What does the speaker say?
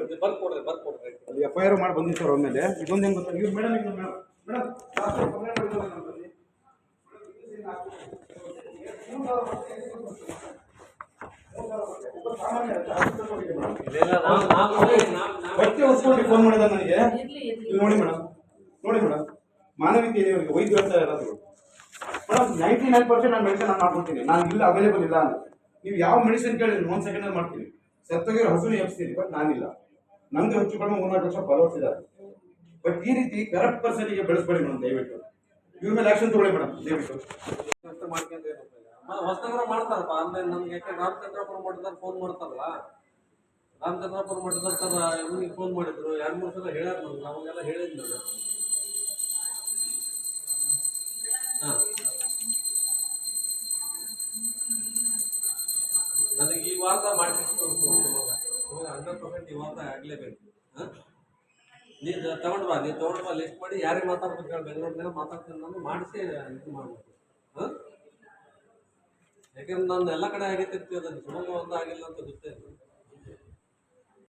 ಬರ್ಕೊಡ್ರಿ ಬರ್ಕೊಡ್ರಿ ಬರ್ಕೊಡ್ರಿ. ಅಲ್ಲಿ F I R ಮಾಡಿ ಬಂದಿತ್ತು ಸರ್ ಆಮೇಲೆ ಇದೊಂದು ಹೆಂಗೆ ಗೊತ್ತಾ? ಇವ್ರು ಮೇಡಮ್ ಇದು ಮೇಡಮ್. ಬಟ್ಟೆ ಹೊಸ್ಕೊಂಡು ಫೋನ್ ಮಾಡಿದ ನನಗೆ. ನೋಡಿ ಮೇಡಮ್. ನೋಡಿ ಮೇಡಮ್. ಮಾನವೀಯತೆ ಇದೆ ಇವರಿಗೆ ವೈದ್ಯ ಅಂತ ಇರೋದು ಮೇಡಮ್ ನೈಂಟಿ ನೈನ್ ಪರ್ಸೆಂಟ್ ನಾನು ಮೆಡಿಸಿನ್ ನಾನು ಮಾಡ್ಕೊಡ್ತೀನಿ. ನಾನು ಇಲ್ಲ ಅವೈಲೇಬಲ್ ಇಲ್ಲ ಅಂತ. ನೀವು ಯಾವ ಮೆಡಿಸಿನ್ ಕೇಳಿ ಒಂದು ಸೆಕೆಂಡಲ್ಲಿ ಮಾಡ್ತೀನಿ. ಸತ್ತೋಗಿರೋ ಹಸುನ ಎಬ್ಸ್ತೀನಿ ಬಟ್ ನಾನಿಲ್ಲ. ನಂದು ಹೆಚ್ಚು ಕಡಿಮೆ ಮೂರ್ನಾಲ್ಕು ವರ್ಷ ಫಾಲೋವರ್ಸ್ ಬಟ್ ಈ ರೀತಿ ಕರೆಕ್ಟ್ ಪರ್ಸನಿಗೆ ಬೆಳೆಸ್ಬೇಡಿ ಮೇಡಮ್, ದಯವಿಟ್ಟು. ಇವ್ರ ಮೇಲೆ ಆಕ್ಷನ್ ತಗೊಳ್ಳಿ ಮೇಡಮ್, ದಯವಿಟ್ಟು. ಹೊಸನಗರ ಮಾಡ್ತಾರಪ್ಪ. ಆನ್ಲೈನ್ ನಮ್ಗೆ ಯಾಕೆ ರಾಮಚಂದ್ರಪುರ ಮಠದಾಗ ಫೋನ್ ಮಾಡ್ತಾರಲ್ಲ? ರಾಮಚಂದ್ರಾಪುರ ಮಠದ ಸರ್ ಇವನಿಗೆ ಫೋನ್ ಮಾಡಿದ್ರು. ಎರಡು ಮೂರು ಸಲ ಹೇಳ್ಯಾರ ನಮ್ಗೆ. ನಮಗೆಲ್ಲ ಹೇಳಿದ್ನಲ್ಲ ಹಾಂ. ನನಗೆ ಈ ವಾರ್ತಾ ಇವಾಗ ಹಂಡ್ರೆಡ್ ಪರ್ಸೆಂಟ್ ಇವಾಗ ಆಗಲೇಬೇಕು. ಹಾಂ? ನೀನು ತಗೊಂಡು ಬಾ ನೀವು ತೊಗೊಂಡು ಬಾ ಲಿಸ್ಟ್ ಮಾಡಿ, ಯಾರಿಗೆ ಮಾತಾಡ್ಬೇಕು ಹೇಳಿ ಬೆಂಗಳೂರಿನಾಗ ಮಾತಾಡ್ತೀನಿ ನಾನು, ಮಾಡಿಸಿ, ಇದು ಮಾಡ್ಬೇಕು ಹಾಂ? ಯಾಕಂದ್ರೆ ನಾನು ಎಲ್ಲ ಕಡೆ ಆಗಿತ್ತಿರ್ತೀವಿ ಅದನ್ನು ಶಿವಮೊಗ್ಗ ಒಂದು ಆಗಿಲ್ಲ ಅಂತ ಗೊತ್ತೇ